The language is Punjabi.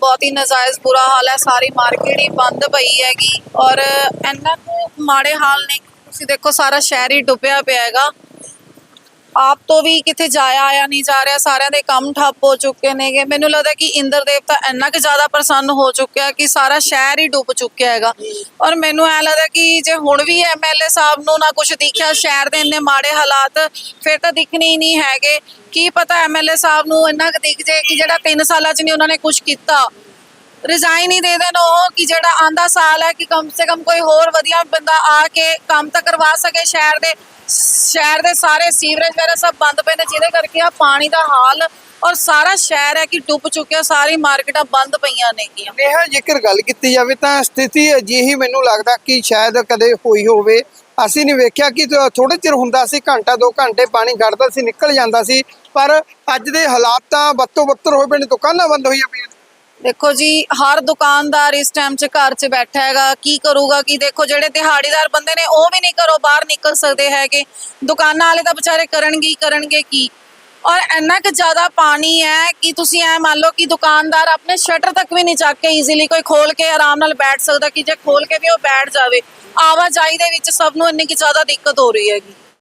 ਬਹੁਤ ਹੀ ਨਜਾਇਜ਼ ਬੁਰਾ ਹਾਲ ਹੈ, ਸਾਰੀ ਮਾਰਕੀਟ ਹੀ ਬੰਦ ਪਈ ਹੈਗੀ ਔਰ ਇੰਨਾ ਕੁ ਮਾੜੇ ਹਾਲ ਨੇ, ਤੁਸੀਂ ਦੇਖੋ ਸਾਰਾ ਸ਼ਹਿਰ ਹੀ ਡੁੱਬਿਆ ਪਿਆ ਹੈਗਾ। ਆਪ ਤੋਂ ਵੀ ਕਿਤੇ ਜਾਇਆ ਆਇਆ ਨਹੀਂ ਜਾ ਰਿਹਾ, ਸਾਰਿਆਂ ਦੇ ਕੰਮ ਠੱਪ ਹੋ ਚੁੱਕੇ ਨੇਗੇ। ਮੈਨੂੰ ਲੱਗਦਾ ਕਿ ਇੰਦਰ ਦੇਵਤਾ ਇੰਨਾ ਕਿ ਜ਼ਿਆਦਾ ਪ੍ਰਸੰਨ ਹੋ ਚੁੱਕਿਆ ਕਿ ਸਾਰਾ ਸ਼ਹਿਰ ਹੀ ਡੁੱਬ ਚੁੱਕਿਆ ਹੈਗਾ। ਔਰ ਮੈਨੂੰ ਐ ਲੱਗਦਾ ਕਿ ਜੇ ਹੁਣ ਵੀ ਐਮਐਲਏ ਸਾਹਿਬ ਨੂੰ ਨਾ ਕੁਝ ਦਿਖਿਆ, ਸ਼ਹਿਰ ਦੇ ਇੰਨੇ ਮਾੜੇ ਹਾਲਾਤ, ਫਿਰ ਤਾਂ ਦਿਖਣੇ ਹੀ ਨਹੀਂ ਹੈਗੇ। ਕੀ ਪਤਾ ਐਮਐਲਏ ਸਾਹਿਬ ਨੂੰ ਇੰਨਾ ਕੁ ਦਿਖ ਜੇ ਕਿ ਜਿਹੜਾ 3 ਸਾਲਾਂ 'ਚ ਨਹੀਂ ਉਹਨਾਂ ਨੇ ਕੁਝ ਕੀਤਾ। ਰਿਜ਼ਾਈਨ ਹੀ ਦੇ ਦੇਣ ਉਹ, ਕਿ ਜਿਹੜਾ ਆਂਦਾ ਸਾਲ ਹੈ ਕਿ ਕਮ ਸੇ ਕਮ ਕੋਈ ਹੋਰ ਵਧੀਆ ਬੰਦਾ ਆ ਕੇ ਕੰਮ ਤਾਂ ਕਰਵਾ ਸਕੇ ਸ਼ਹਿਰ ਦੇ। ਸ਼ਹਿਰ ਦੇ ਸਾਰੇ ਸੀਵਰੇਜ ਵਗੈਰਾ ਸਭ ਬੰਦ ਪਏ ਨੇ, ਜਿਹਦੇ ਕਰਕੇ ਆ ਪਾਣੀ ਦਾ ਹਾਲ ਔਰ ਸਾਰਾ ਸ਼ਹਿਰ ਹੈ ਕਿ ਡੁੱਬ ਚੁੱਕਿਆ, ਸਾਰੀ ਮਾਰਕੀਟਾਂ ਬੰਦ ਪਈਆਂ ਨੇਗੀਆਂ ਨੇਹਾ, ਜੇਕਰ ਗੱਲ ਕੀਤੀ ਜਾਵੇ ਤਾਂ ਸਥਿਤੀ ਅਜਿਹੀ ਮੈਨੂੰ ਲੱਗਦਾ ਕਿ ਸ਼ਾਇਦ ਕਦੇ ਹੋਈ ਹੋਵੇ। ਅਸੀਂ ਨੇ ਵੇਖਿਆ ਕਿ ਥੋੜੇ ਚਿਰ ਹੁੰਦਾ ਸੀ, ਘੰਟਾ ਦੋ ਘੰਟੇ ਪਾਣੀ ਘੜਦਾ ਸੀ, ਨਿਕਲ ਜਾਂਦਾ ਸੀ, ਪਰ ਅੱਜ ਦੇ ਹਾਲਾਤ ਤਾਂ ਬੱਤੋ ਬੱਤਰ ਹੋਏ ਪਏ ਨੇ, ਦੁਕਾਨਾਂ ਬੰਦ ਹੋਈਆਂ ਪਈਆਂ ਦੇਖੋ ਜੀ, ਹਰ ਦੁਕਾਨਦਾਰ ਇਸ ਟਾਈਮ 'ਚ ਘਰ 'ਚ ਬੈਠਾ ਹੈਗਾ। ਕੀ ਕਰੂਗਾ ਕਿ? ਦੇਖੋ, ਜਿਹੜੇ ਦਿਹਾੜੀਦਾਰ ਬੰਦੇ ਨੇ, ਉਹ ਵੀ ਨਹੀਂ ਘਰੋਂ ਬਾਹਰ ਨਿਕਲ ਸਕਦੇ ਹੈਗੇ। ਦੁਕਾਨਾਂ ਵਾਲੇ ਤਾਂ ਵਿਚਾਰੇ ਕਰਨਗੇ ਹੀ ਕਰਨਗੇ ਕੀ? ਔਰ ਇੰਨਾ ਕਿ ਜ਼ਿਆਦਾ ਪਾਣੀ ਹੈ ਕਿ ਤੁਸੀਂ ਐ ਮੰਨ ਲਓ ਕਿ ਦੁਕਾਨਦਾਰ ਆਪਣੇ ਸ਼ਟਰ ਤੱਕ ਵੀ ਨਹੀਂ ਚੱਕ ਕੇ ਈਜ਼ੀਲੀ ਕੋਈ ਖੋਲ ਕੇ ਆਰਾਮ ਨਾਲ ਬੈਠ ਸਕਦਾ ਕਿ ਜੇ ਖੋਲ ਕੇ ਵੀ ਉਹ ਬੈਠ ਜਾਵੇ। ਆਵਾਜਾਈ ਦੇ ਵਿੱਚ ਸਭ ਨੂੰ ਇੰਨੀ ਕਿ ਜ਼ਿਆਦਾ ਦਿੱਕਤ ਹੋ ਰਹੀ ਹੈਗੀ।